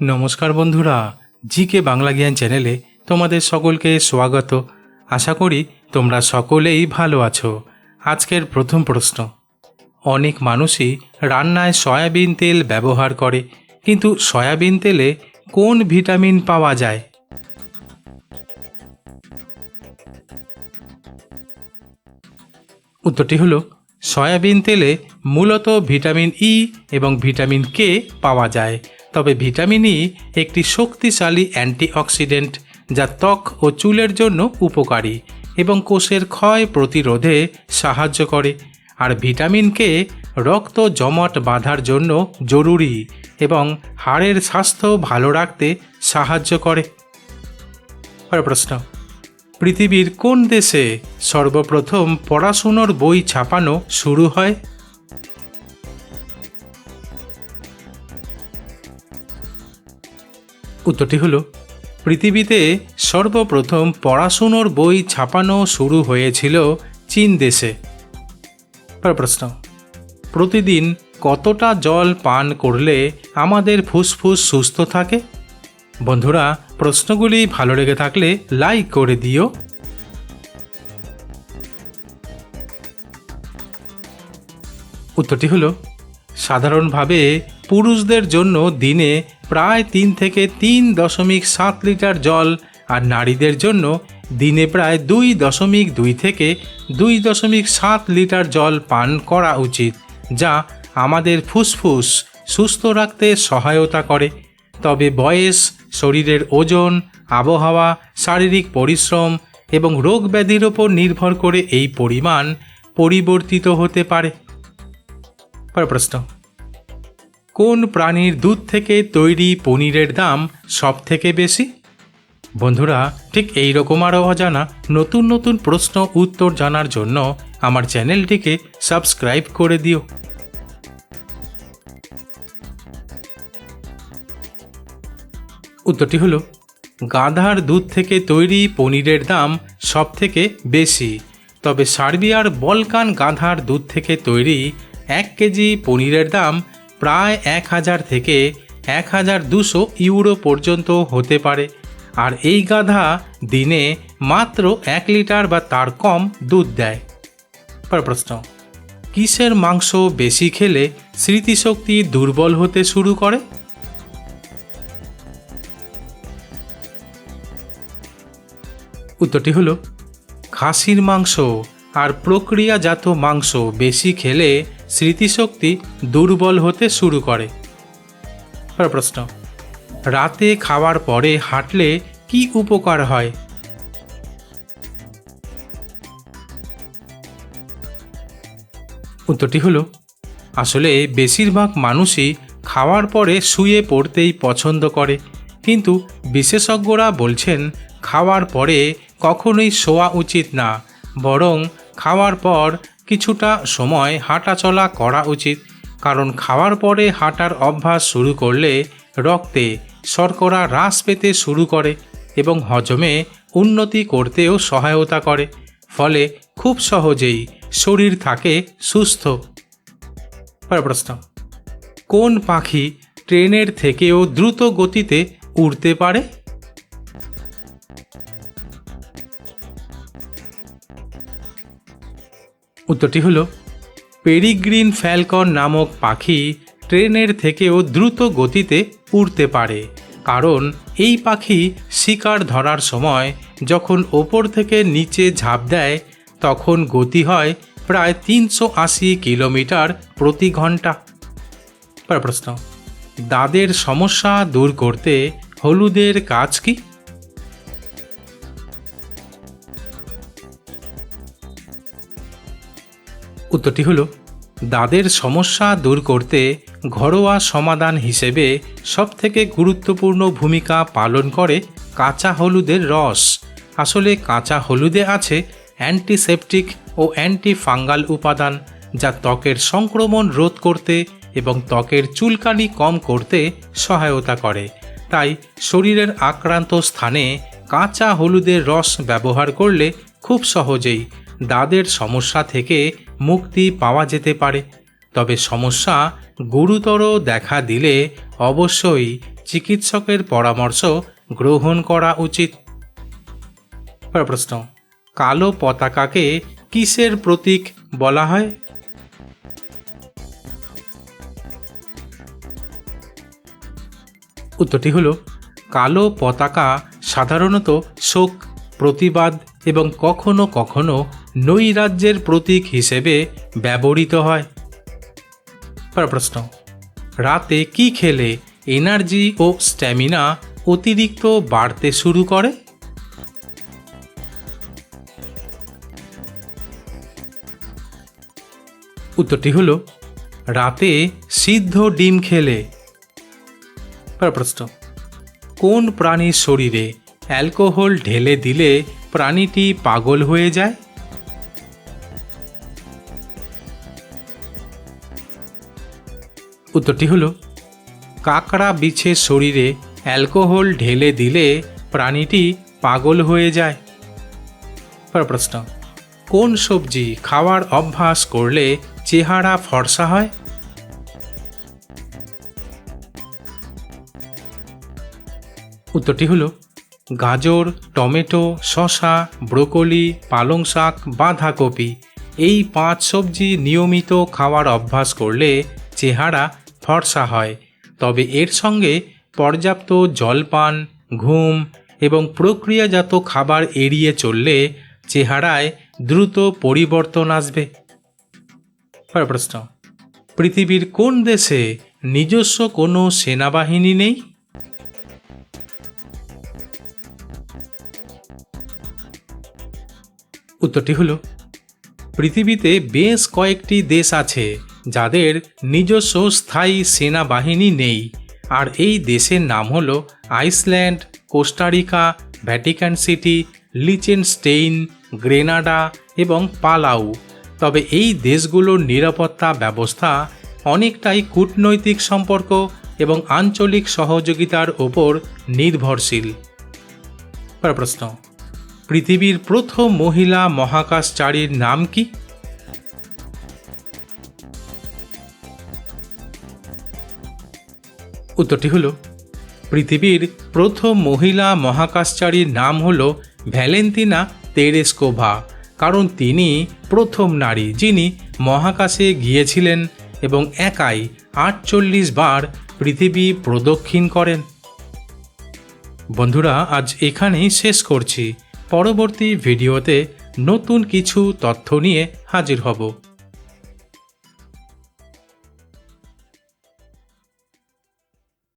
নমস্কার বন্ধুরা, জিকে বাংলা জ্ঞান চ্যানেলে তোমাদের সকলকে স্বাগত। আশা করি তোমরা সকলেই ভালো আছো। আজকের প্রথম প্রশ্ন, অনেক মানুষই রান্নায় সয়াবিন তেল ব্যবহার করে, কিন্তু সয়াবিন তেলে কোন ভিটামিন পাওয়া যায়? উত্তরটি হলো, সয়াবিন তেলে মূলত ভিটামিন ই এবং ভিটামিন কে পাওয়া যায়। তবে ভিটামিন ই একটি শক্তিশালী অ্যান্টিঅক্সিডেন্ট যা ত্বক ও চুলের জন্য উপকারী এবং কোষের ক্ষয় প্রতিরোধে সাহায্য করে। আর ভিটামিন কে রক্ত জমাট বাঁধার জন্য জরুরি এবং হাড়ের স্বাস্থ্য ভালো রাখতে সাহায্য করে। প্রশ্ন। পৃথিবীর কোন দেশে সর্বপ্রথম পড়াশুনোর বই ছাপানো শুরু হয়? উত্তরটি হলো, পৃথিবীতে সর্বপ্রথম পড়াশুনোর বই ছাপানো শুরু হয়েছিল চীন দেশে। প্রশ্ন, প্রতিদিন কতটা জল পান করলে আমাদের ফুসফুস সুস্থ থাকে? বন্ধুরা, প্রশ্নগুলি ভালো লেগে থাকলে লাইক করে দিও। উত্তরটি হলো, সাধারণভাবে পুরুষদের জন্য দিনে প্রায় তিন থেকে তিন দশমিক সাত লিটার জল, আর নারীদের জন্য দিনে প্রায় দুই দশমিক দুই থেকে দুই দশমিক সাত লিটার জল পান করা উচিত, যা আমাদের ফুসফুস সুস্থ রাখতে সহায়তা করে। তবে বয়স, শরীরের ওজন, আবহাওয়া, শারীরিক পরিশ্রম এবং রোগ ব্যাধির ওপর নির্ভর করে এই পরিমাণ পরিবর্তিত হতে পারে। প্রশ্ন। কোন প্রাণীর দুধ থেকে তৈরি পনিরের দাম সব থেকে বেশি? বন্ধুরা, ঠিক এই রকম আরও অজানা নতুন নতুন প্রশ্ন উত্তর জানার জন্য আমার চ্যানেলটিকে সাবস্ক্রাইব করে দিও। উত্তরটি হলো, গাধার দুধ থেকে তৈরি পনিরের দাম সব থেকে বেশি। তবে সার্বিয়ার বলকান গাধার দুধ থেকে তৈরি এক কেজি পনিরের দাম প্রায় এক হাজার থেকে এক হাজার দুশো ইউরো পর্যন্ত হতে পারে। আর এই গাধা দিনে মাত্র এক লিটার বা তার কম দুধ দেয়। পর প্রশ্ন, কিসের মাংস বেশি খেলে স্মৃতিশক্তি দুর্বল হতে শুরু করে? উত্তরটি হলো, খাসির মাংস আর প্রক্রিয়াজাত মাংস বেশি খেলে স্মৃতিশক্তি দুর্বল হতে শুরু করে। প্রশ্ন, রাতে খাওয়ার পরে হাঁটলে কি উপকার হয়? উত্তরটি হলো, আসলে বেশিরভাগ মানুষই খাওয়ার পরে শুয়ে পড়তেই পছন্দ করে, কিন্তু বিশেষজ্ঞরা বলছেন খাওয়ার পরে কখনোই শোয়া উচিত না, বরং খাওয়ার পর কিছুটা সময় হাঁটাচলা করা উচিত, কারণ খাওয়ার পরে হাঁটার অভ্যাস শুরু করলে রক্তে শর্করা হ্রাস পেতে শুরু করে এবং হজমে উন্নতি করতেও সহায়তা করে, ফলে খুব সহজেই শরীর থাকে সুস্থ। প্রশ্ন, কোন পাখি ট্রেনের থেকেও দ্রুত গতিতে উড়তে পারে? উত্তরটি হলো, পেরিগ্রিন ফ্যালকন নামক পাখি ট্রেনের থেকেও দ্রুত গতিতে উড়তে পারে, কারণ এই পাখি শিকার ধরার সময় যখন ওপর থেকে নিচে ঝাঁপ দেয়, তখন গতি হয় প্রায় তিনশো আশি কিলোমিটার প্রতি ঘণ্টা। প্রশ্ন, দাঁতের সমস্যা দূর করতে হলুদের কাজ কি? উত্তরটি হলো দাঁতের সমস্যা দূর করতে ঘরোয়া সমাধান হিসেবে সবথেকে গুরুত্বপূর্ণ ভূমিকা পালন করে কাঁচা হলুদের রস। আসলে কাঁচা হলুদে আছে অ্যান্টিসেপটিক ও অ্যান্টি ফাঙ্গাল উপাদান, যা ত্বকের সংক্রমণ রোধ করতে এবং ত্বকের চুলকানি কম করতে সহায়তা করে। তাই শরীরের আক্রান্ত স্থানে কাঁচা হলুদের রস ব্যবহার করলে খুব সহজেই দাঁতের সমস্যা থেকে মুক্তি পাওয়া যেতে পারে। তবে সমস্যা গুরুতর দেখা দিলে অবশ্যই চিকিৎসকের পরামর্শ গ্রহণ করা উচিত। প্রশ্ন কালো পতাকাকে কিসের প্রতীক বলা হয়? উত্তরটি হলো, কালো পতাকা সাধারণত শোক, প্রতিবাদ এবং কখনো কখনো নৈরাজ্যের প্রতীক হিসেবে ব্যবহৃত হয়। প্রশ্ন। রাতে কি খেলে এনার্জি ও স্ট্যামিনা অতিরিক্ত বাড়তে শুরু করে? উত্তরটি হলো, রাতে সিদ্ধ ডিম খেলে। প্রশ্ন। কোন প্রাণীর শরীরে অ্যালকোহল ঢেলে দিলে প্রাণীটি পাগল হয়ে যায়? উত্তরটি হলো, কাকড়া বিছের শরীরে অ্যালকোহল ঢেলে দিলে প্রাণীটি পাগল হয়ে যায়। প্রশ্ন, কোন সবজি খাওয়ার অভ্যাস করলে চেহারা ফর্সা হয়? উত্তরটি হলো, গাজর, টমেটো, শসা, ব্রোকলি, পালং শাক, বাঁধাকপি, এই পাঁচ সবজি নিয়মিত খাওয়ার অভ্যাস করলে চেহারা ফর্সা হয়, তবে এর সঙ্গে পর্যাপ্ত জলপান, ঘুম এবং প্রক্রিয়াজাত খাবার এড়িয়ে চললে চেহারায় দ্রুত পরিবর্তন আসবে। প্রশ্ন, পৃথিবীর কোন দেশে নিজস্ব কোনো সেনাবাহিনী নেই? উত্তরটি হলো, পৃথিবীতে বেশ কয়েকটি দেশ আছে যাদের নিজস্ব স্থায়ী সেনাবাহিনী নেই। আর এই দেশের নাম হল Iceland, Costa Rica, Vatican City, Liechtenstein, Grenada এবং পালাউ। তবে এই দেশগুলোর নিরাপত্তা ব্যবস্থা অনেকটাই কূটনৈতিক সম্পর্ক এবং আঞ্চলিক সহযোগিতার ওপর নির্ভরশীল। প্রশ্ন, পৃথিবীর প্রথম মহিলা মহাকাশচারীর নাম কি? উত্তরটি হলো, পৃথিবীর প্রথম মহিলা মহাকাশচারীর নাম হল ভ্যালেন্তিনা তেরেস্কোভা, কারণ তিনি প্রথম নারী যিনি মহাকাশে গিয়েছিলেন এবং একাই আটচল্লিশ বার পৃথিবী প্রদক্ষিণ করেন। বন্ধুরা, আজ এখানেই শেষ করছি। পরবর্তী ভিডিওতে নতুন কিছু তথ্য নিয়ে হাজির হব।